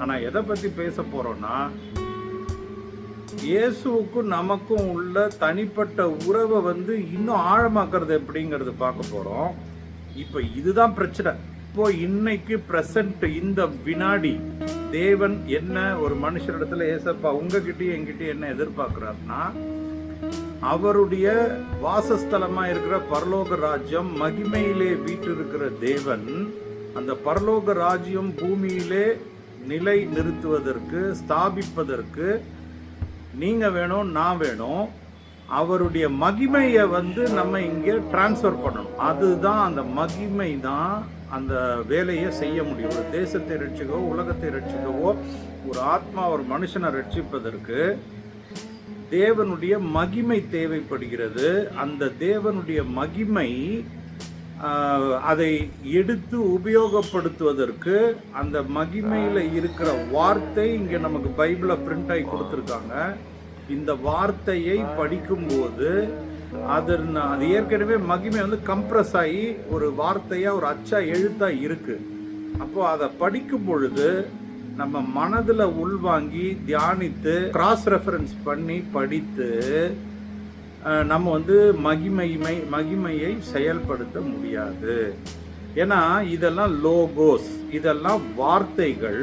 ஆனால் எதை பற்றி பேச போகிறோன்னா இயேசுவுக்கும் நமக்கும் உள்ள தனிப்பட்ட உறவை வந்து இன்னும் ஆழமாக்குறது எப்படிங்கிறது பார்க்க போகிறோம் இப்போ இதுதான் பிரச்சனை. இப்போ இன்னைக்கு ப்ரெசண்ட் இந்த வினாடி தேவன் என்ன ஒரு மனுஷரிடத்துல ஏசப்பா உங்ககிட்டயும் எங்கிட்டயும் என்ன எதிர்பார்க்கிறாருன்னா அவருடைய வாசஸ்தலமா இருக்கிற பரலோக ராஜ்யம் மகிமையிலே இருக்கிற தேவன் அந்த பரலோக ராஜ்யம் பூமியிலே நிலை நிறுத்துவதற்கு ஸ்தாபிப்பதற்கு நீங்க வேணும் நான் வேணும். அவருடைய மகிமையை வந்து நம்ம இங்கே டிரான்ஸ்ஃபர் பண்ணணும். அதுதான் அந்த மகிமை தான் அந்த வேலையை செய்ய முடியும். ஒரு தேசத்தை ரட்சிக்கவோ உலகத்தை ரட்சிக்கவோ ஒரு ஆத்மா ஒரு மனுஷனை ரட்சிப்பதற்கு தேவனுடைய மகிமை தேவைப்படுகிறது. அந்த தேவனுடைய மகிமை அதை எடுத்து உபயோகப்படுத்துவதற்கு அந்த மகிமையில் இருக்கிற வார்த்தை இங்கே நமக்கு பைபிளில் பிரிண்ட் ஆகி கொடுத்துருக்காங்க. இந்த வார்த்தையை படிக்கும்போது அது அது ஏற்கனவே மகிமை வந்து கம்ப்ரஸ் ஆகி ஒரு வார்த்தையா ஒரு அச்சா எழுத்தா இருக்கு. அப்போ அதை படிக்கும் பொழுது நம்ம மனதில் உள்வாங்கி தியானித்து கிராஸ் ரெஃபரன்ஸ் பண்ணி படித்து நம்ம வந்து மகிமைமை மகிமையை செயல்படுத்த முடியாது. ஏன்னா இதெல்லாம் லோகோஸ் இதெல்லாம் வார்த்தைகள்.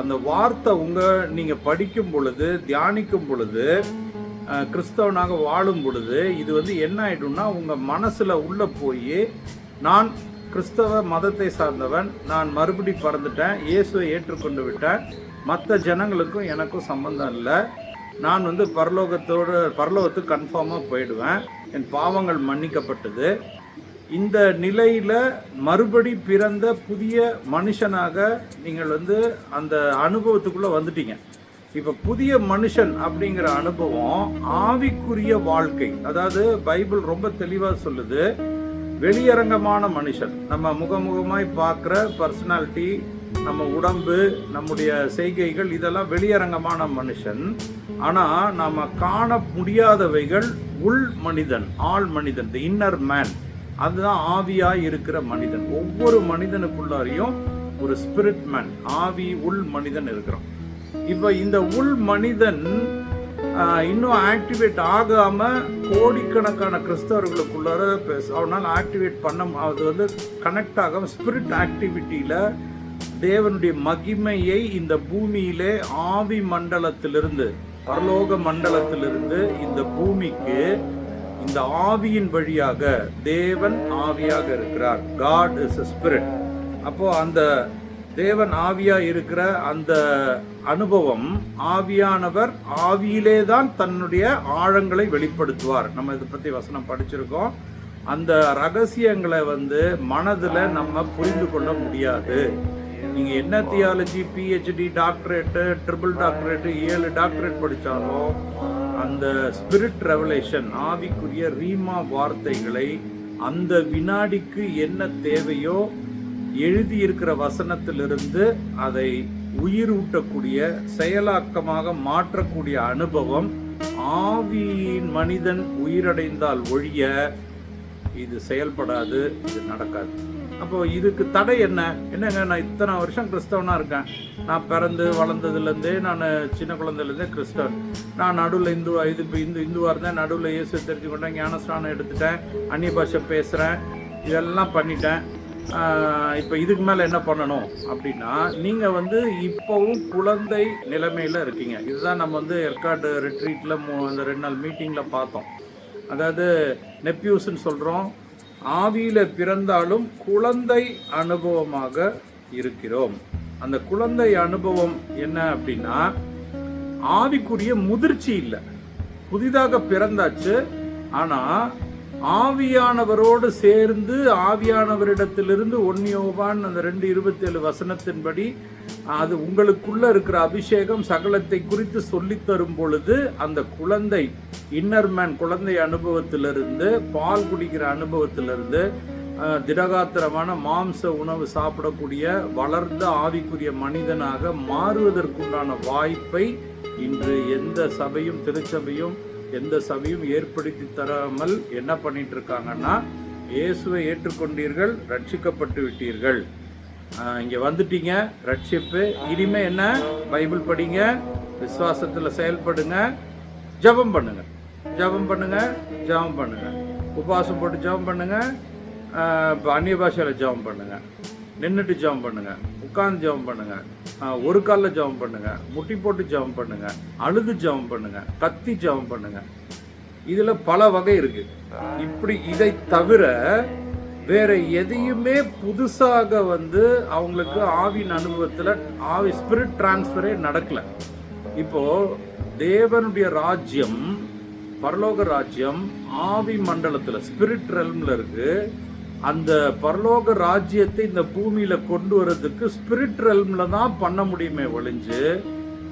அந்த வார்த்தை உங்கள் நீங்கள் படிக்கும் பொழுது தியானிக்கும் பொழுது கிறிஸ்தவனாக வாழும் பொழுது இது வந்து என்ன ஆகிடும்னா உங்கள் மனசில் உள்ளே போய் நான் கிறிஸ்தவ மதத்தை சார்ந்தவன் நான் மறுபடி பறந்துட்டேன் இயேசுவை ஏற்றுக்கொண்டு விட்டேன் மற்ற ஜனங்களுக்கும் எனக்கும் சம்பந்தம் இல்லை நான் வந்து பரலோகத்தோடு பரலோகத்துக்கு கன்ஃபார்மாக போயிடுவேன். என் பாவங்கள் மன்னிக்கப்பட்டது. இந்த நிலையில் மறுபடி பிறந்த புதிய மனுஷனாக நீங்கள் வந்து அந்த அனுபவத்துக்குள்ளே வந்துட்டீங்க. இப்போ புதிய மனுஷன் அப்படிங்கிற அனுபவம் ஆவிக்குரிய வாழ்க்கை. அதாவது பைபிள் ரொம்ப தெளிவாக சொல்லுது. வெளியரங்கமான மனுஷன். நம்ம முகமுகமாய் பார்க்குற பர்சனாலிட்டி நம்ம உடம்பு நம்முடைய செய்கைகள் இதெல்லாம் வெளியரங்கமான மனுஷன். ஆனால் நாம் காண முடியாதவைகள் உள் மனிதன் ஆள் மனிதன் தி இன்னர் மேன் அதுதான் ஆவியாக இருக்கிற மனிதன். ஒவ்வொரு மனிதனுக்குள்ளாரையும் ஒரு ஸ்பிரிட் மேன் ஆவி உள் மனிதன் இருக்கிறான். இப்போ இந்த உள் மனிதன் இன்னும் ஆக்டிவேட் ஆகாமல் கோடிக்கணக்கான கிறிஸ்தவர்களுக்குள்ளார பேச- அவனால் ஆக்டிவேட் பண்ண அது வந்து கனெக்ட் ஆகாமல் ஸ்பிரிட் ஆக்டிவிட்டியில் தேவனுடைய மகிமையை இந்த பூமியிலே ஆவி மண்டலத்திலிருந்து பரலோக மண்டலத்திலிருந்து இந்த பூமிக்கு இந்த ஆவியின் வழியாக தேவன் ஆவியாக இருக்கிறார். காட் இஸ் ஸ்பிரிட் அப்போ அந்த தேவன் ஆவியா இருக்கிற அந்த அனுபவம் ஆவியானவர் ஆவியிலே தான் தன்னுடைய ஆழங்களை வெளிப்படுத்துவார். நம்ம இதை பற்றி வசனம் படிச்சிருக்கோம். அந்த ரகசியங்களை வந்து மனதில் நம்ம புரிந்து கொள்ள முடியாது. நீங்க என்ன theology PhD doctorate triple doctorate ஏழு டாக்டரேட் படித்தாலும் அந்த ஸ்பிரிட் ரெவலேஷன் ஆவிக்குரிய ரீமா வார்த்தைகளை அந்த வினாடிக்கு என்ன தேவையோ எழுதியிருக்கிற வசனத்திலிருந்து அதை உயிர் ஊட்டக்கூடிய செயலாக்கமாக மாற்றக்கூடிய அனுபவம் ஆவியின் மனிதன் உயிரடைந்தால் ஒழிய இது செயல்படாது இது நடக்காது. அப்போ இதுக்கு தடை என்ன? என்னங்க நான் இத்தனை வருஷம் கிறிஸ்தவனாக இருக்கேன். நான் பிறந்து வளர்ந்ததுலேருந்தே நான் சின்ன குழந்தையிலேருந்தே கிறிஸ்தவன். நான் நடுவில் இந்து இது இப்போ இந்து இந்துவாக இருந்தேன். நடுவில் இயேசு தெரிஞ்சுக்கிட்டேன் ஞானஸ்நானம் எடுத்துட்டேன் அந்நிய பாஷை பேசுகிறேன் இதெல்லாம் பண்ணிட்டேன். இப்போ இதுக்கு மேலே என்ன பண்ணணும் அப்படின்னா நீங்கள் வந்து இப்போவும் குழந்தை நிலைமையில் இருக்கீங்க. இதுதான் நம்ம வந்து ஏற்காடு ரிட்ரீட்டில் அந்த ரெண்டு நாள் மீட்டிங்கில் பார்த்தோம். அதாவது நெப்யூஸ்ன்னு சொல்கிறோம் ஆவியில் பிறந்தாலும் குழந்தை அனுபவமாக இருக்கிறோம். அந்த குழந்தை அனுபவம் என்ன அப்படின்னா ஆவிக்குரிய முதிர்ச்சி இல்லை. புதிதாக பிறந்தாச்சு ஆனா ஆவியானவரோடு சேர்ந்து ஆவியானவரிடத்திலிருந்து ஒன்னியோவான் அந்த ரெண்டு இருபத்தி ஏழு வசனத்தின்படி அது உங்களுக்குள்ள இருக்கிற அபிஷேகம் சகலத்தை குறித்து சொல்லித்தரும் பொழுது அந்த குழந்தை இன்னர் மேன் குழந்தை அனுபவத்திலிருந்து பால் குடிக்கிற அனுபவத்திலிருந்து திடகாத்திரமான மாம்ச உணவு சாப்பிடக்கூடிய வளர்ந்த ஆவிக்குரிய மனிதனாக மாறுவதற்குண்டான வாய்ப்பை இன்று எந்த சபையும் திருச்சபையும் எந்த சபையும் ஏற்படுத்தி தராமல் என்ன பண்ணிட்டு இருக்காங்கன்னா இயேசுவை ஏற்றுக்கொண்டீர்கள் ரட்சிக்கப்பட்டு விட்டீர்கள். இங்கே வந்துட்டீங்க ரட்சிப்பு. இனிமே என்ன? பைபிள் படிங்க விசுவாசத்தில் செயல்படுங்க. ஜெபம் பண்ணுங்க. ஜெபம் பண்ணுங்க ஜெபம் பண்ணுங்க. உபவாசம் போட்டு ஜெபம் பண்ணுங்க இப்போ அந்நிய பாஷையில் ஜெபம் பண்ணுங்க. நின்றுட்டு ஜெபம் பண்ணுங்க. உட்கார்ந்து ஜெபம் பண்ணுங்க. ஒரு காலில் ஜெபம் பண்ணுங்க. முட்டி போட்டு ஜெபம் பண்ணுங்க. அழுது ஜெபம் பண்ணுங்க. கத்தி ஜெபம் பண்ணுங்க. இதுல பல வகை இருக்கு. இப்படி இதை தவிர வேற எதையுமே புதுசாக வந்து அவங்களுக்கு ஆவின் அனுபவத்தில் ஆவி ஸ்பிரிட் டிரான்ஸ்ஃபரே நடக்கல. இப்போ தேவனுடைய ராஜ்யம் பரலோக ராஜ்யம் ஆவி மண்டலத்தில் ஸ்பிரிட் ரெல்மில் இருக்குது அந்த பரலோக ராஜ்யத்தை இந்த பூமியில கொண்டு வர்றதுக்கு ஸ்பிரிட் ரெல்ம்ல தான் பண்ண முடியுமே ஒழிஞ்சு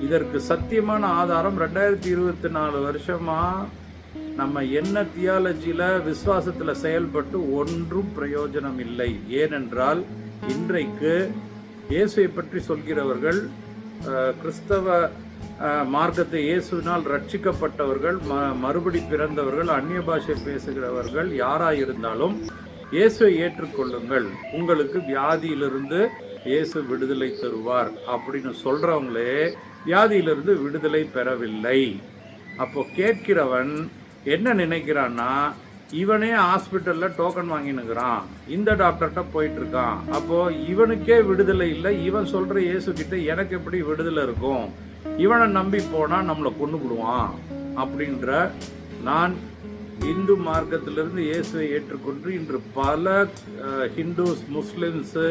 இதற்கு சத்தியமான ஆதாரம் ரெண்டாயிரத்தி இருபத்தி நாலு வருஷமா நம்ம என்ன தியாலஜியில விசுவாசத்துல செயல்பட்டு ஒன்றும் பிரயோஜனம் இல்லை. ஏனென்றால் இன்றைக்கு இயேசுவை பற்றி சொல்கிறவர்கள் கிறிஸ்தவ மார்க்கத்தை இயேசுவினால் ரட்சிக்கப்பட்டவர்கள் ம மறுபடி பிறந்தவர்கள் அந்நிய பாஷை பேசுகிறவர்கள் யாராக இருந்தாலும் இயேசுவை ஏற்றுக்கொள்ளுங்கள். உங்களுக்கு வியாதியிலிருந்து இயேசு விடுதலை தருவார் அப்படின்னு சொல்கிறவங்களே வியாதியிலிருந்து விடுதலை பெறவில்லை. அப்போ கேட்கிறவன் என்ன நினைக்கிறான்னா இவனே ஹாஸ்பிட்டலில் டோக்கன் வாங்கினுக்கிறான் இந்த டாக்டர்கிட்ட போயிட்டு இருக்கான் அப்போது இவனுக்கே விடுதலை இல்லை. இவன் சொல்கிற இயேசுக்கிட்ட எனக்கு எப்படி விடுதலை இருக்கும்? இவனை நம்பி போனால் நம்மளை கொண்டு விடுவான் அப்படின்ற நான் இந்து மார்க்கத்திலிருந்து இயேசுவை ஏற்றுக்கொண்டு இன்று பல ஹிந்துஸ் முஸ்லிம்ஸு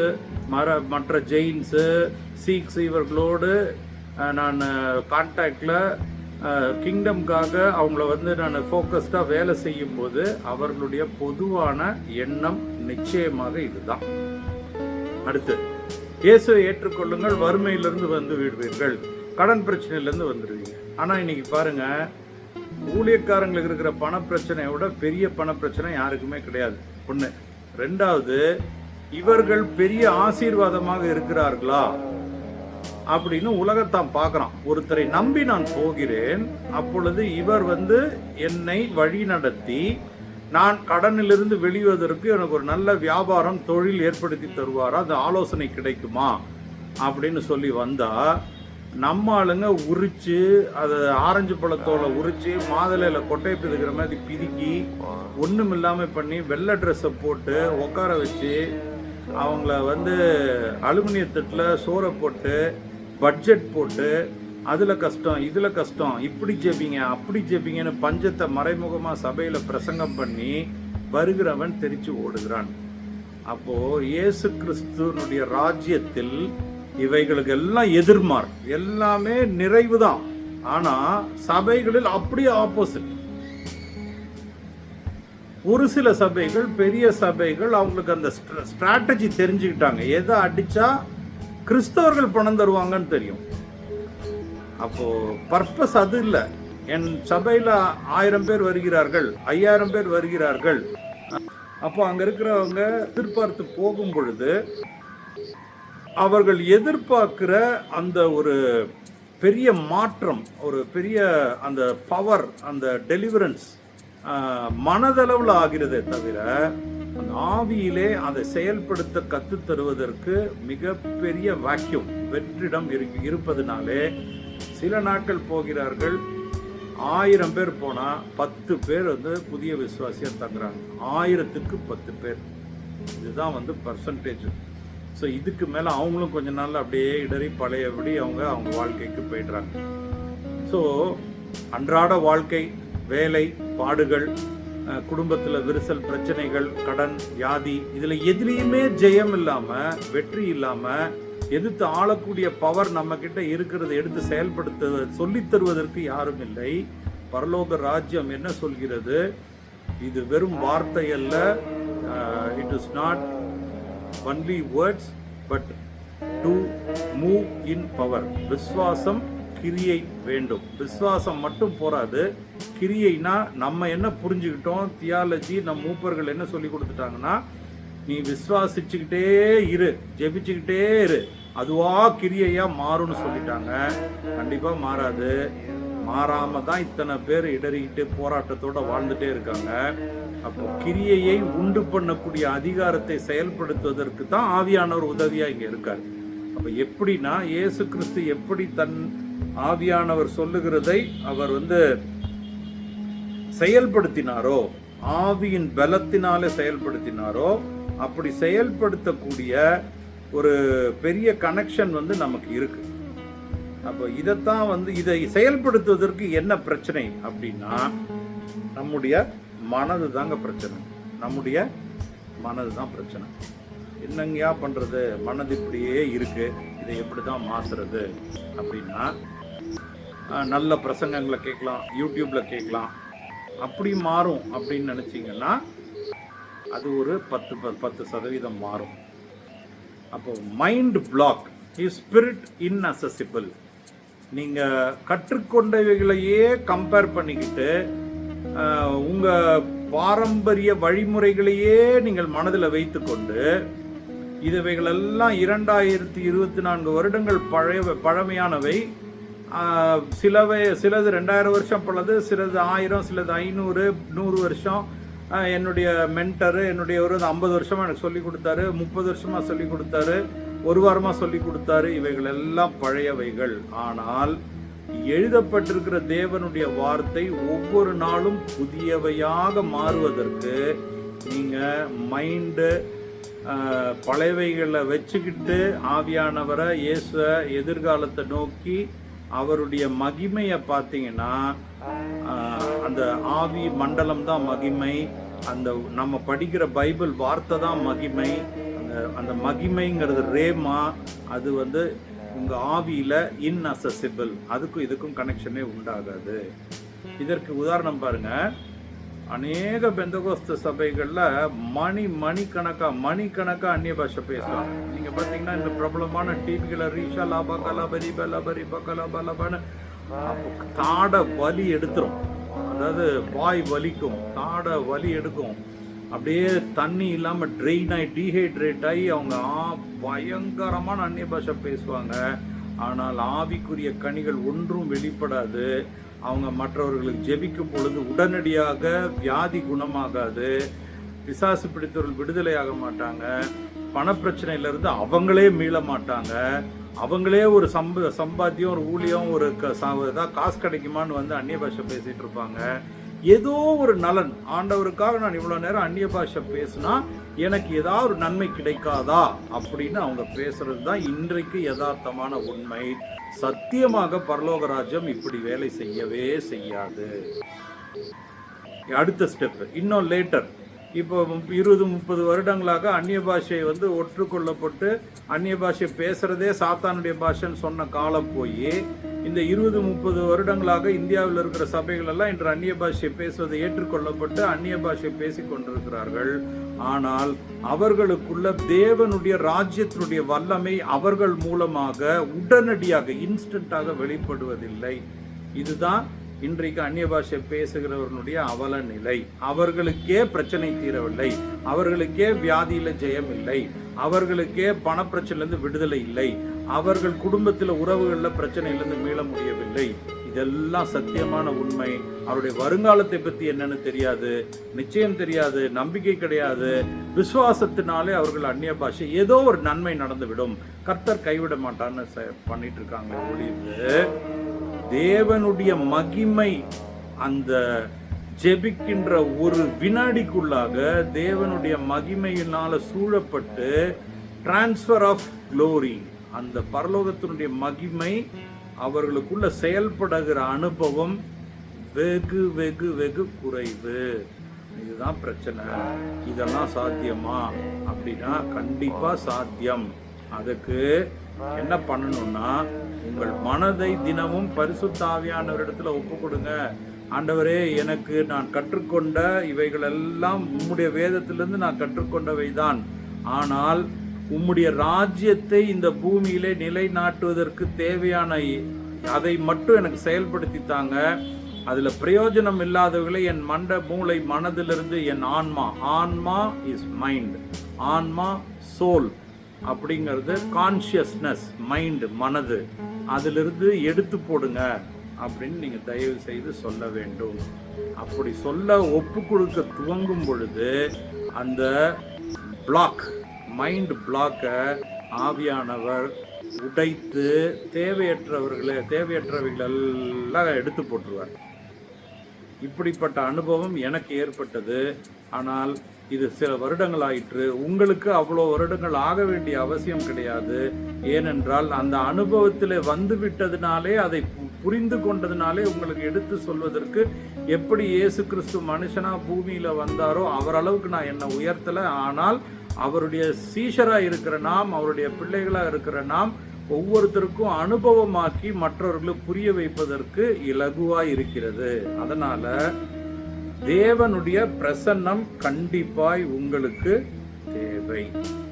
மர மற்ற ஜெயின்ஸு சீக்ஸ் இவர்களோடு நான் கான்டாக்டில் கிங்டம்காக அவங்கள வந்து நான் ஃபோக்கஸ்டாக வேலை செய்யும்போது அவர்களுடைய பொதுவான எண்ணம் நிச்சயமாக இதுதான். அடுத்து இயேசுவை ஏற்றுக்கொள்ளுங்கள் வறுமையிலிருந்து வந்து விடுவீர்கள் கடன் பிரச்சனையிலேருந்து வந்துடுவீங்க. ஆனால் இன்னைக்கு பாருங்கள் ஊழியக்காரங்களுக்கு இருக்கிற பண பிரச்சனையை விட பெரிய பண பிரச்சனை யாருக்குமே கிடையாது. ஒன்று ரெண்டாவது இவர்கள் பெரிய ஆசீர்வாதமாக இருக்கிறார்களா? அப்படின்னு உலகத்தான் பார்க்குறான். ஒருத்தரை நம்பி நான் போகிறேன். அப்பொழுது இவர் வந்து என்னை வழி நடத்தி நான் கடனிலிருந்து வெளிவதற்கு எனக்கு ஒரு நல்ல வியாபாரம் தொழில் ஏற்படுத்தி தருவாரா? அந்த ஆலோசனை கிடைக்குமா? அப்படின்னு சொல்லி வந்தால் நம்ம ஆளுங்க உரிச்சு அதை ஆரஞ்சு பழத்தோலை உரிச்சு மாதுளையில கொட்டை பிதுக்கிற மாதிரி பிதுக்கி ஒன்றும் இல்லாம பண்ணி வெள்ளை ட்ரெஸ்ஸை போட்டு உட்கார வச்சு அவங்கள வந்து அலுமினிய தட்டில் சோறை போட்டு பட்ஜெட் போட்டு அதில் கஷ்டம் இதில் கஷ்டம் இப்படி ஜெபிங்க அப்படி ஜெபிங்கன்னு பஞ்சத்தை மறைமுகமாக சபையில் பிரசங்கம் பண்ணி வருகிறவன் தெரிச்சு ஓடுகிறான். அப்போ இயேசு கிறிஸ்துவனுடைய ராஜ்யத்தில் இவைகளுக்கு எல்லாம் எதிர்மார் எல்லாமே நிறைவு தான் ஆனா சபைகளில் அப்படியே ஆப்போசிட் ஒரு சில சபைகள் பெரிய சபைகள் அவங்களுக்கு அந்த ஸ்ட்ராட்டஜி தெரிஞ்சுக்கிட்டாங்க. எதை அடிச்சா கிறிஸ்தவர்கள் பணம் தருவாங்கன்னு தெரியும். அப்போ பர்பஸ் அது இல்லை. என் சபையில் ஆயிரம் பேர் வருகிறார்கள் ஐயாயிரம் பேர் வருகிறார்கள். அப்போ அங்கே இருக்கிறவங்க எதிர்பார்த்து போகும் பொழுது அவர்கள் எதிர்பார்க்கிற அந்த ஒரு பெரிய மாற்றம் ஒரு பெரிய அந்த பவர் அந்த டெலிவரன்ஸ் மனதளவில் ஆகிறதே தவிர அந்த ஆவியிலே அதை செயல்படுத்த கற்றுத் தருவதற்கு மிகப்பெரிய வாக்கியம் வெற்றிடம் இரு இருப்பதனாலே சில நாட்கள் போகிறார்கள். ஆயிரம் பேர் போனால் பத்து பேர் வந்து புதிய விசுவாசியாக தங்குறாங்க. ஆயிரத்துக்கு பத்து பேர். இதுதான் வந்து பர்சன்டேஜ் ஸோ இதுக்கு மேலே அவங்களும் கொஞ்ச நாள் அப்படியே இடறி பழையபடி அவங்க அவங்க வாழ்க்கைக்கு போயிடுறாங்க. ஸோ அன்றாட வாழ்க்கை வேலை பாடுகள் குடும்பத்தில் விரிசல் பிரச்சனைகள் கடன் வியாதி இதில் எதுலேயுமே ஜெயம் இல்லாமல் வெற்றி இல்லாமல் எதிர்த்து ஆளக்கூடிய பவர் நம்ம கிட்ட இருக்கிறத எடுத்து செயல்படுத்த சொல்லித் தருவதற்கு யாரும் இல்லை. பரலோக ராஜ்யம் என்ன சொல்கிறது? இது வெறும் வார்த்தை அல்ல. It is not only words but to move in power விஸ்வாசம் கிரியை வேண்டும். விஸ்வாசம் மட்டும் போராது கிரியைனா நம்ம என்ன புரிஞ்சுக்கிட்டோம்? தியாலஜி நம் மூப்பர்கள் என்ன சொல்லி கொடுத்துட்டாங்கன்னா நீ விசுவாசிச்சுக்கிட்டே இரு ஜெபிச்சுக்கிட்டே இரு. அதுவா கிரியையா மாறும்னு சொல்லிட்டாங்க. கண்டிப்பா மாறாது. மாறாம தான் இத்தனை பேர் இடறிக்கிட்டு போராட்டத்தோட வாழ்ந்துட்டே இருக்காங்க. அப்போ கிரியையை உண்டு பண்ணக்கூடிய அதிகாரத்தை செயல்படுத்துவதற்கு தான் ஆவியானவர் உதவியா இங்க இருக்கார். அப்ப எப்படின்னா இயேசு கிறிஸ்து எப்படி தன் ஆவியானவர் சொல்லுகிறதை அவர் வந்து செயல்படுத்தினாரோ ஆவியின் பலத்தினாலே செயல்படுத்தினாரோ அப்படி செயல்படுத்தக்கூடிய ஒரு பெரிய கனெக்ஷன் வந்து நமக்கு இருக்குது அப்போ இதைத்தான் வந்து இதை செயல்படுத்துவதற்கு என்ன பிரச்சனை அப்படின்னா நம்முடைய மனது தாங்க பிரச்சனை. நம்முடைய மனது தான் பிரச்சனை. என்னங்கயா பண்ணுறது மனது இப்படியே இருக்குது இதை எப்படி தான் மாற்றுறது அப்படின்னா நல்ல பிரசங்கங்களை கேட்கலாம் யூடியூப்பில் கேட்கலாம். அப்படி மாறும் அப்படின்னு நினச்சிங்கன்னா அது ஒரு பத்து ப- பத்து சதவீதம் மாறும். அப்போ mind block is spirit inaccessible நீங்க கற்றுக்கொண்டவைகளையே கம்பேர் பண்ணிக்கிட்டு உங்கள் உங்க பாரம்பரிய வழிமுறைகளையே நீங்கள் மனதில் வைத்துக்கொண்டு இதுவைகளெல்லாம் இரண்டாயிரத்தி இருபத்தி நான்கு வருடங்கள் பழைய பழமையானவை. சிலவை சிலது ரெண்டாயிரம் வருஷம் பழது சிலது ஆயிரம் சிலது ஐநூறு நூறு வருஷம். என்னுடைய மென்டரு என்னுடைய ஒரு ஐம்பது வருஷமாக எனக்கு சொல்லி கொடுத்தாரு முப்பது வருஷமாக சொல்லி கொடுத்தாரு. ஒரு வாரமாக சொல்லி கொடுத்தாரு இவைகள் எல்லாம் பழையவைகள். ஆனால் எழுதப்பட்டிருக்கிற தேவனுடைய வார்த்தை ஒவ்வொரு நாளும் புதியவையாக மாறுவதற்கு நீங்கள் மைண்டு பழையவைகளை வச்சுக்கிட்டு ஆவியானவரை இயேசுவை எதிர்காலத்தை நோக்கி அவருடைய மகிமையை பார்த்தீங்கன்னா அந்த ஆவி மண்டலம் தான் மகிமை அந்த நம்ம படிக்கிற பைபிள் வார்த்தை தான் மகிமை அந்த மகிமைங்கிறது ரேமா அது வந்து உங்கள் ஆவியில் இன்அசசிபிள் அதுக்கும் இதுக்கும் கனெக்ஷனே உண்டாகாது. இதற்கு உதாரணம் பாருங்க. அநேக பெந்தகோஸ்த சபைகளில் மணி மணிக்கணக்காக மணிக்கணக்காக அந்நிய பாஷை பேசலாம் நீங்கள் பார்த்தீங்கன்னா இந்த பிரபலமான டிவிகளை ரீஷா லாபா கலாபரி பலபரி பக்கலாபா லபான்னு தாட வலி எடுத்துரும். அதாவது வாய் வலிக்கும் தாட வலி எடுக்கும். அப்படியே தண்ணி இல்லாமல் ட்ரெயின் ஆகி டீஹைட்ரேட் ஆகி அவங்க ஆ பயங்கரமான அந்நிய பாஷை பேசுவாங்க. ஆனால் ஆவிக்குரிய கனிகள் ஒன்றும் வெளிப்படாது. அவங்க மற்றவர்களுக்கு ஜெபிக்கும் பொழுது உடனடியாக வியாதி குணமாகாது. பிசாசு பிடித்தவர்கள் விடுதலை ஆக மாட்டாங்க. பணப்பிரச்சனையிலேருந்து அவங்களே மீள மாட்டாங்க. அவங்களே ஒரு சம்ப சம்பாத்தியம் ஒரு ஊழியம் ஒரு க- ஏதாவது காசு கிடைக்குமான்னு வந்து அந்நிய பாஷை பேசிகிட்டு இருப்பாங்க. ஏதோ ஒரு நலன். ஆண்டவருக்காக நான் இவ்வளோ நேரம் அந்நிய பாஷை பேசினா எனக்கு ஏதாவது ஒரு நன்மை கிடைக்காதா? அப்படின்னு அவங்க பேசுறது தான் இன்றைக்கு யதார்த்தமான உண்மை. சத்தியமாக பரலோகராஜ்யம் இப்படி வேலை செய்யவே செய்யாது. அடுத்த ஸ்டெப் இன்னும் லேட்டர் இப்போ இருபது முப்பது வருடங்களாக அந்நிய பாஷை வந்து ஒற்றுக்கொள்ளப்பட்டு அந்நிய பாஷை பேசுகிறதே சாத்தானுடைய பாஷைன்னு சொன்ன காலம் போய் இந்த இருபது முப்பது வருடங்களாக இந்தியாவில் இருக்கிற சபைகளெல்லாம் இன்று அந்நிய பாஷை பேசுவதை ஏற்றுக்கொள்ளப்பட்டு அந்நிய பாஷை பேசிக்கொண்டிருக்கிறார்கள் ஆனால் அவர்களுக்குள்ள தேவனுடைய ராஜ்யத்தினுடைய வல்லமை அவர்கள் மூலமாக உடனடியாக இன்ஸ்டண்ட்டாக வெளிப்படுவதில்லை. இதுதான் இன்றைக்கு அந்நிய பாஷை பேசுகிறவர்களுடைய அவல நிலை அவர்களுக்கே பிரச்சனை தீரவில்லை. அவர்களுக்கே வியாதியில ஜெயம் இல்லை. அவர்களுக்கே பணப்பிரச்சனைலேருந்து விடுதலை இல்லை. அவர்கள் குடும்பத்தில் உறவுகளில் பிரச்சனையிலேருந்து மீள முடியவில்லை. இதெல்லாம் சத்தியமான உண்மை. அவருடைய வருங்காலத்தை பற்றி என்னன்னு தெரியாது. நிச்சயம் தெரியாது. நம்பிக்கை கிடையாது. விசுவாசத்தினாலே அவர்கள் அந்நிய பாஷை ஏதோ ஒரு நன்மை நடந்துவிடும். கர்த்தர் கைவிட மாட்டான்னு ச- பண்ணிட்டு இருக்காங்க ஒழிந்து தேவனுடைய மகிமை அந்த ஜெபிக்கின்ற ஒரு வினாடிக்குள்ளாக தேவனுடைய மகிமையினால சூழப்பட்டு டிரான்ஸ்ஃபர் ஆஃப் க்ளோரி அந்த பரலோகத்தினுடைய மகிமை அவர்களுக்குள்ள செயல்படுகிற அனுபவம் வெகு வெகு வெகு குறைவு. இதுதான் பிரச்சனை. இதெல்லாம் சாத்தியமா? அப்படின்னா கண்டிப்பா சாத்தியம். அதுக்கு என்ன பண்ணணும்னா உங்கள் மனதை தினமும் பரிசுத்தாவியானவரிடத்துல ஒப்பு கொடுங்க. ஆண்டவரே எனக்கு நான் கற்றுக்கொண்ட இவைகள் எல்லாம் உம்முடைய வேதத்திலிருந்து நான் கற்றுக்கொண்டவை தான் ஆனால் உம்முடைய ராஜ்யத்தை இந்த பூமியிலே நிலைநாட்டுவதற்கு தேவையான அதை மட்டும் எனக்கு செயல்படுத்தி தாங்க. அதில் பிரயோஜனம் இல்லாதவர்களை என் மண்ட மூளை மனதிலிருந்து என் ஆன்மா ஆன்மா இஸ் மைண்ட் ஆன்மா சோல் அப்படிங்கிறது கான்ஷியஸ்னஸ் மைண்டு மனது. அதிலிருந்து எடுத்து போடுங்க அப்படின்னு நீங்கள் தயவு செய்து சொல்ல வேண்டும். அப்படி சொல்ல ஒப்பு கொடுக்க துவங்கும் பொழுது அந்த பிளாக் மைண்ட் பிளாக்கை ஆவியானவர் உடைத்து தேவையற்றவர்களை தேவையற்றவைகள் எல்லாம் எடுத்து போட்டுருவார். இப்படிப்பட்ட அனுபவம் எனக்கு ஏற்பட்டது. ஆனால் இது சில வருடங்கள் ஆயிற்று உங்களுக்கு அவ்வளோ வருடங்கள் ஆக வேண்டிய அவசியம் கிடையாது. ஏனென்றால் அந்த அனுபவத்தில் வந்து விட்டதுனாலே அதை புரிந்து கொண்டதுனாலே உங்களுக்கு எடுத்து சொல்வதற்கு எப்படி இயேசு கிறிஸ்து மனுஷனாக பூமியில் வந்தாரோ அவரளவுக்கு நான் என்னை உயர்த்தலை. ஆனால் அவருடைய சீஷராக இருக்கிற நாம் அவருடைய பிள்ளைகளாக இருக்கிற நாம் ஒவ்வொருத்தருக்கும் அனுபவமாக்கி மற்றவர்களுக்கு புரிய வைப்பதற்கு இலகுவாக இருக்கிறது அதனால தேவனுடைய பிரசன்னம் கண்டிப்பாய் உங்களுக்கு தேவை.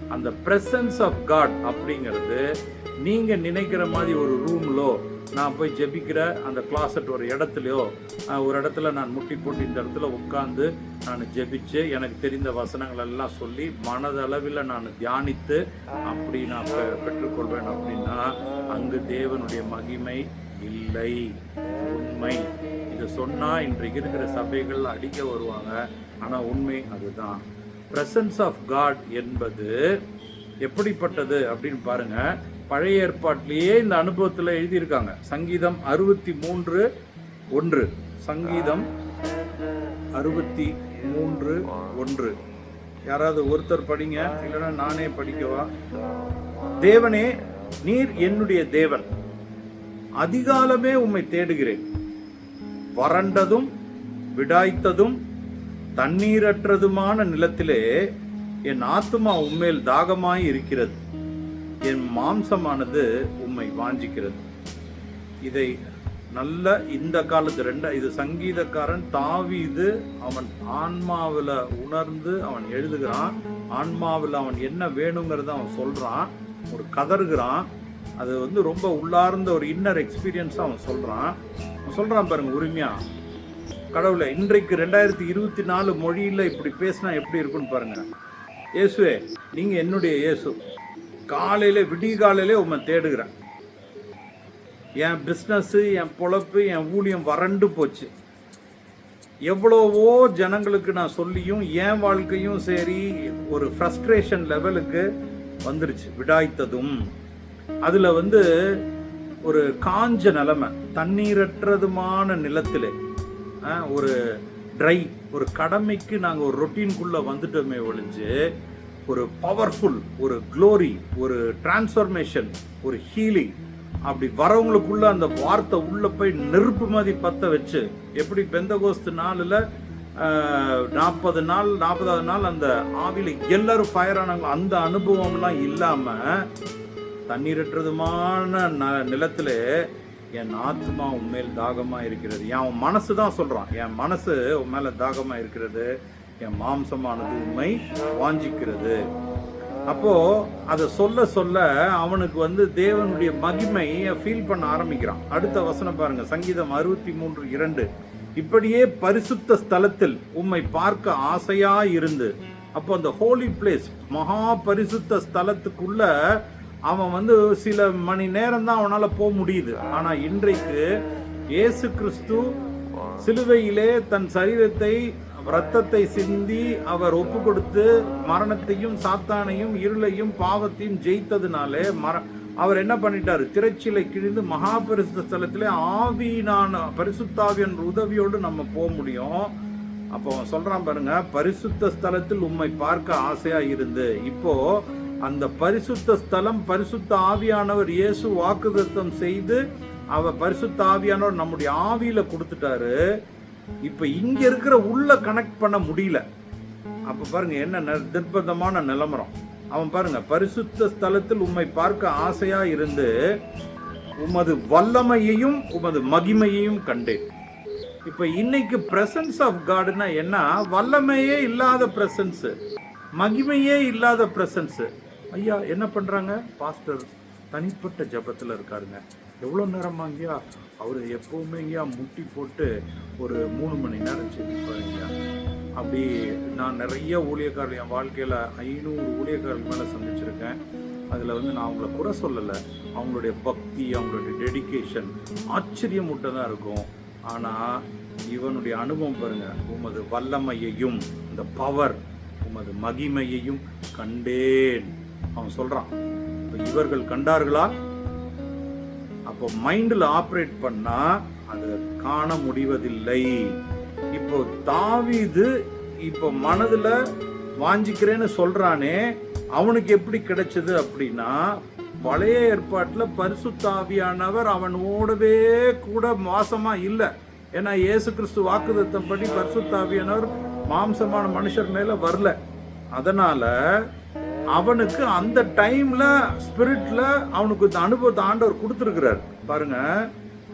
அந்த பிரசன்ஸ் ஆஃப் காட் அப்படிங்கிறது நீங்க நினைக்கிற மாதிரி ஒரு ரூம்லோ நான் போய் ஜெபிக்கிற அந்த கிளாசட் ஒரு இடத்துலையோ ஒரு இடத்துல நான் முட்டி போட்டு இந்த இடத்துல உட்காந்து நான் ஜெபிச்சு எனக்கு தெரிந்த வசனங்கள் எல்லாம் சொல்லி மனதளவில் நான் தியானித்து அப்படி நான் பெற்றுக்கொள்வேன் அப்படின்னா அங்கு தேவனுடைய மகிமை இல்லை. உண்மை. இதை சொன்னால் இன்றைக்கு இருக்கிற சபைகள் அடிக்க வருவாங்க. ஆனால் உண்மை அதுதான். பிரசன்ஸ் ஆஃப் காட் என்பது எப்படிப்பட்டது அப்படின்னு பாருங்கள் பழைய ஏற்பாட்டிலேயே இந்த அனுபவத்தில் எழுதியிருக்காங்க. சங்கீதம் அறுபத்தி மூன்று ஒன்று. சங்கீதம் அறுபத்தி மூன்று ஒன்று. யாராவது ஒருத்தர் படிங்க இல்லைன்னா நானே படிக்கவா? தேவனே நீர் என்னுடைய தேவன். அதிகாலமே உம்மை தேடுகிறேன். வறண்டதும் விடாய்த்ததும் தண்ணீரற்றதுமான நிலத்திலே என் ஆத்துமா உம்மேல் தாகமாய் இருக்கிறது. என் மாம்சமானது உம்மை வாஞ்சிக்கிறது. இதை நல்ல இந்த காலத்து ரெண்ட இது சங்கீதக்காரன் தாவிது அவன் ஆன்மாவில் உணர்ந்து அவன் எழுதுகிறான். ஆன்மாவில் அவன் என்ன வேணுங்கிறத அவன் சொல்கிறான் ஒரு கதறுகிறான். அது வந்து ரொம்ப உள்ளார்ந்த ஒரு இன்னர் எக்ஸ்பீரியன்ஸாக அவன் சொல்கிறான் அவன் சொல்கிறான் பாருங்க உரிமையா. கடவுளை இன்றைக்கு ரெண்டாயிரத்தி இருபத்தி நாலு மொழியில் இப்படி பேசினா எப்படி இருக்குன்னு பாருங்கள் இயேசுவே நீங்கள் என்னுடைய இயேசு. காலையில் விடிய காலையிலே உம்மை தேடுகிறேன். என் பிஸ்னஸ்ஸு என் பொழப்பு என் ஊழியம் வறண்டு போச்சு. எவ்வளவோ ஜனங்களுக்கு நான் சொல்லியும் என் வாழ்க்கையும் சரி ஒரு ஃப்ரஸ்ட்ரேஷன் லெவலுக்கு வந்துருச்சு விடாய்த்ததும். அதில் வந்து ஒரு காஞ்ச நிலமை தண்ணீரற்றதுமான நிலத்தில் ஒரு ட்ரை ஒரு கடமைக்கு நாங்கள் ஒரு ரொட்டீன்குள்ளே வந்துட்டோமே ஒழிஞ்சு ஒரு பவர்ஃபுல் ஒரு க்ளோரி ஒரு டிரான்ஸ்ஃபர்மேஷன் ஒரு ஹீலிங் அப்படி வரவங்களுக்குள்ள அந்த வார்த்தை உள்ள போய் நெருப்பு மாதிரி பற்ற வச்சு எப்படி பெந்தகோஸ்து நாளில் நாற்பது நாள் நாற்பதாவது நாள் அந்த ஆவியில் எல்லாரும் ஃபயர் ஆனாங்க அந்த அனுபவம்லாம் இல்லாமல் தண்ணீரற்றதுமான ந- நிலத்தில் என் ஆத்மா உண்மையில் தாகமாக இருக்கிறது. என் மனசு தான் சொல்கிறான் என் மனசு உன் மேலே தாகமாக இருக்கிறது. என் மாம்சமானது உண்மை வாஞ்சிக்கிறது. அப்போ அதை சொல்ல சொல்ல அவனுக்கு வந்து தேவனுடைய மகிமையை ஃபீல் பண்ண ஆரம்பிக்கிறான். அடுத்த வசனம் பாருங்க சங்கீதம் அறுபத்தி மூன்று இரண்டு. இப்படியே பரிசுத்த ஸ்தலத்தில் உம்மை பார்க்க ஆசையா இருந்து அப்போ அந்த ஹோலி பிளேஸ் மகா பரிசுத்த ஸ்தலத்துக்குள்ள அவன் வந்து சில மணி நேரம் தான் அவனால போக முடியுது. ஆனா இன்றைக்கு இயேசு கிறிஸ்து சிலுவையிலே தன் சரீரத்தை ரத்தத்தை சிந்தி அவர் ஒப்பு கொடுத்து மரணத்தையும் சாத்தானையும் இருளையும் பாவத்தையும் ஜெயித்ததுனாலே மர அவர் என்ன பண்ணிட்டாரு? திரைச்சிலை கிழிந்து மகா பரிசுத்த ஸ்தலத்திலே ஆவியினான பரிசுத்தாவியன் உதவியோடு நம்ம போக முடியும். அப்போ அவன் சொல்றான் பாருங்க பரிசுத்த ஸ்தலத்தில் உம்மை பார்க்க ஆசையா இருந்து. இப்போ அந்த பரிசுத்த ஸ்தலம் பரிசுத்த ஆவியானவர் இயேசு வாக்குதத்தம் செய்து அவர் பரிசுத்த ஆவியானவர் நம்முடைய ஆவியில கொடுத்துட்டாரு. இப்போ இங்கே இருக்கிற உள்ள கனெக்ட் பண்ண முடியல. அப்போ பாருங்க என்ன நெ- நிர்பந்தமான நிலமரம். அவன் பாருங்க பரிசுத்த ஸ்தலத்தில் உம்மை பார்க்க ஆசையா இருந்து உமது வல்லமையையும் உமது மகிமையையும் கண்டேன். இப்போ இன்னைக்கு பிரசன்ஸ் ஆஃப் காடுனா என்ன? வல்லமையே இல்லாத பிரசன்ஸு மகிமையே இல்லாத பிரசன்ஸு ஐயா என்ன பண்ணுறாங்க பாஸ்டர் தனிப்பட்ட ஜபத்தில் இருக்காருங்க. எவ்வளோ நேரமாங்கய்யா அவர் எப்போவுமே ஐயா முட்டி போட்டு ஒரு மூணு மணி நேரம் செஞ்சுப்பாருங்க அப்படி நான் நிறைய ஊழியக்காரர்கள் என் வாழ்க்கையில் ஐநூறு ஊழியக்காரர்கள் மேலே சந்திச்சிருக்கேன். அதில் வந்து நான் அவங்கள குறை சொல்லலை. அவங்களுடைய பக்தி அவங்களுடைய டெடிகேஷன் ஆச்சரியமூட்டதாக இருக்கும். ஆனால் இவனுடைய அனுபவம் பாருங்கள் உமது வல்லமையையும் இந்த பவர் உமது மகிமையையும் கண்டேன். அவன் சொல்கிறான் இப்போ இவர்கள் கண்டார்களா? அப்போ மைண்டில் ஆப்ரேட் பண்ணால் அது காண முடிவதில்லை. இப்போ தாவிது இப்போ மனதில் வாஞ்சிக்கிறேன்னு சொல்கிறானே அவனுக்கு எப்படி கிடைச்சது அப்படின்னா பழைய ஏற்பாட்டில் பரிசுத்தாவியானவர் அவனோடவே கூட மோசமாக இல்லை. ஏன்னா இயேசு கிறிஸ்து வாக்குதத்தப்படி பரிசுத்தாவியானவர் மாம்சமான மனுஷர் மேலே வரல. அதனால் அவனுக்கு அந்த டைம்ல ஸ்பிரிட்ல அவனுக்கு இந்த அனுபவத்தை ஆண்டவர் கொடுத்துருக்கிறார். பாருங்க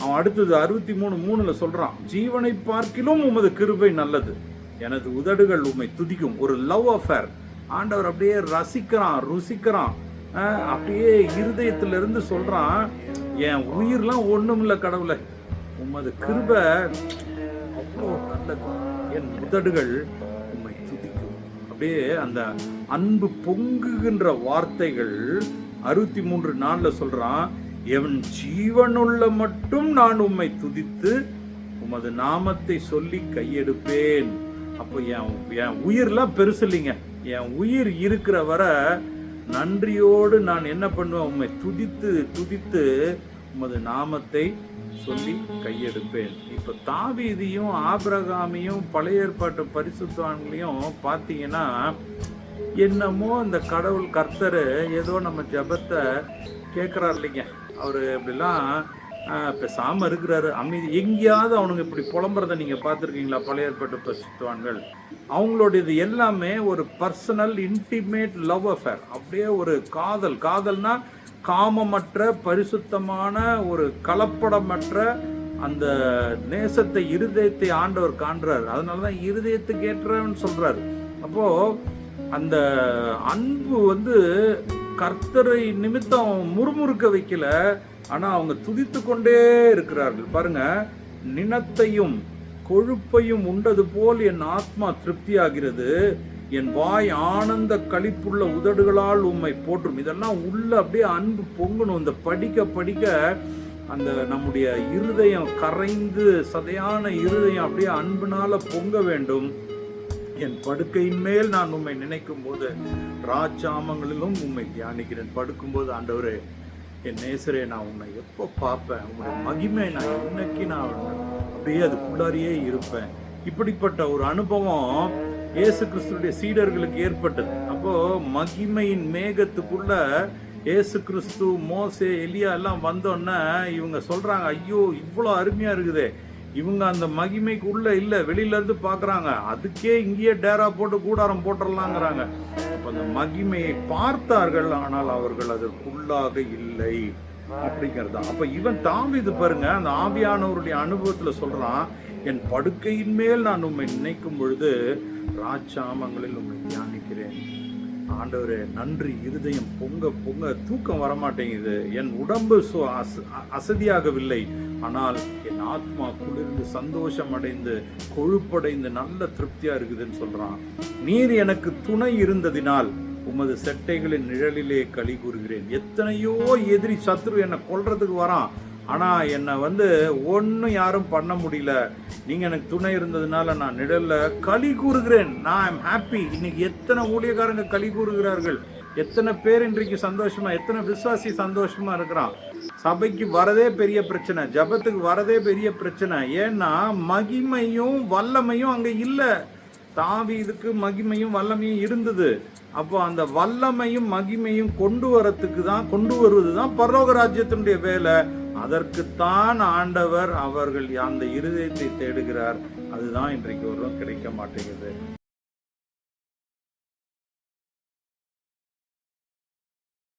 அவன் அடுத்தது அறுபத்தி மூணு மூணுல சொல்றான் ஜீவனை பார்க்கிலும் உமது கிருபை நல்லது. எனது உதடுகள் உம்மை துதிக்கும். ஒரு லவ் அஃபேர் ஆண்டவர் அப்படியே ரசிக்கிறான் ருசிக்கிறான். அப்படியே இருதயத்துல இருந்து சொல்றான் என் உயிர்லாம் ஒண்ணும் இல்லை கடவுளை. உமது கிருபை அவ்வளோ நல்லது. என் உதடுகள் அப்படியே அந்த அன்பு பொங்குகின்ற வார்த்தைகள் அறுபத்தி மூன்று நாளில் சொல்கிறான் எவன் ஜீவனுள்ள மட்டும் நான் உம்மை துதித்து உமது நாமத்தை சொல்லி கையெடுப்பேன். அப்போ என் என் உயிர்லாம் பெருசு இல்லைங்க. என் உயிர் இருக்கிற வர நன்றியோடு நான் என்ன பண்ணுவேன்? உம்மை துதித்து துதித்து உமது நாமத்தை சொல்லி கையெடுப்பேன். இப்போ தாவீதியும் ஆபிரகாமியும் பழைய ஏற்பாட்டு பரிசுத்தான்களையும் பார்த்தீங்கன்னா என்னமோ அந்த கடவுள் கர்த்தர் ஏதோ நம்ம ஜெபத்தை கேட்குறாரு இல்லைங்க. அவர் இப்படிலாம் பேசாமல் இருக்கிறாரு. அமைதி எங்கேயாவது அவனுங்க இப்படி புலம்புறத நீங்கள் பார்த்துருக்கீங்களா? பழைய ஏற்பட்ட பரிசுத்தவான்கள் அவங்களுடையது எல்லாமே ஒரு பர்சனல் இன்டிமேட் லவ் அஃபேர் அப்படியே ஒரு காதல். காதல்னால் காமமற்ற பரிசுத்தமான ஒரு கலப்படமற்ற அந்த நேசத்தை இருதயத்தை ஆண்டவர் காண்றார். அதனால தான் இருதயத்துக்கு ஏற்றவன் சொல்றார். அப்போ அந்த அன்பு வந்து கர்த்தரை நிமித்தம் முறுமுறுக்க வைக்கல. ஆனா அவங்க துதித்து கொண்டே இருக்கிறார்கள். பாருங்க நினத்தையும் கொழுப்பையும் உண்டது போல் என் ஆத்மா திருப்தியாகிறது. என் வாய் ஆனந்த களிப்புள்ள உதடுகளால் உம்மை போற்றும். இதெல்லாம் உள்ள அப்படியே அன்பு பொங்கணும். இந்த படிக்க படிக்க அந்த நம்முடைய இருதயம் கரைந்து சதையான இருதயம் அப்படியே அன்பினால பொங்க வேண்டும். என் படுக்கையின் மேல் நான் உண்மை நினைக்கும் போது ராஜாமங்களிலும் உண்மை தியானிக்கிறேன். படுக்கும்போது ஆண்டவரே என் நேசரே நான் உன்னை எப்போ பார்ப்பேன்? உன்னுடைய மகிமை நான் இன்னைக்கு நான் அப்படியே அதுக்குள்ளாரியே இருப்பேன். இப்படிப்பட்ட ஒரு அனுபவம் இயேசு கிறிஸ்துடைய சீடர்களுக்கு ஏற்பட்டது. அப்போ மகிமையின் மேகத்துக்குள்ள இயேசு கிறிஸ்து மோசே எலியா எல்லாம் வந்தோன்னே இவங்க சொல்றாங்க ஐயோ இவ்வளோ அருமையா இருக்குதே. இவங்க அந்த மகிமைக்கு உள்ள இல்ல வெளியில இருந்து பாக்குறாங்க. அதுக்கே இங்கேயே டேரா போட்டு கூடாரம் போட்டுடலாங்கிறாங்க அந்த மகிமையை பார்த்தார்கள் ஆனால் அவர்கள் அதற்குள்ளாக இல்லை அப்படிங்கிறது தான். அப்ப இவன் தாம் இது பாருங்க அந்த ஆவியானவருடைய அனுபவத்துல சொல்றான் என் படுக்கையின் மேல் நான் உம்மை நினைக்கும் பொழுது ராஜாமங்களில் உம்மை தியானிக்கிறேன். ஆண்டவரே நன்றி இருதயம் பொங்க பொங்க தூக்கம் வரமாட்டேங்குது. என் உடம்பு சு- அச- அ- அசதியாகவில்லை. ஆனால் என் ஆத்மா குளிர்ந்து சந்தோஷம் அடைந்து கொழுப்படைந்து நல்ல திருப்தியா இருக்குதுன்னு சொல்றான். நீர் எனக்கு துணை இருந்ததினால் உமது செட்டைகளின் நிழலிலே களி கூறுகிறேன். எத்தனையோ எதிரி சத்ரு என்னை கொல்றதுக்கு வரான். ஆனால் என்னை வந்து ஒன்றும் யாரும் பண்ண முடியல. நீங்கள் எனக்கு துணை இருந்ததுனால நான் நிழலில் களி கூறுகிறேன். நான் ஐம் ஹாப்பி இன்னைக்கு எத்தனை ஊழியக்காரங்க களி கூறுகிறார்கள்? எத்தனை பேர் இன்றைக்கு சந்தோஷமா எத்தனை விசுவாசி சந்தோஷமா இருக்கிறான்? சபைக்கு வரதே பெரிய பிரச்சனை ஜபத்துக்கு வரதே பெரிய பிரச்சனை. ஏன்னா மகிமையும் வல்லமையும் அங்கே இல்லை. தாவீதுக்கு மகிமையும் வல்லமையும் இருந்தது. அப்போ அந்த வல்லமையும் மகிமையும் கொண்டு வரத்துக்கு தான் கொண்டு வருவது தான் பரலோக ராஜ்யத்தினுடைய வேலை. அதற்குத்தான் ஆண்டவர் அவர்கள் அந்த இருதயத்தை தேடுகிறார். அதுதான் இன்றைக்கு ஒருவரும் கிடைக்க மாட்டேங்குது.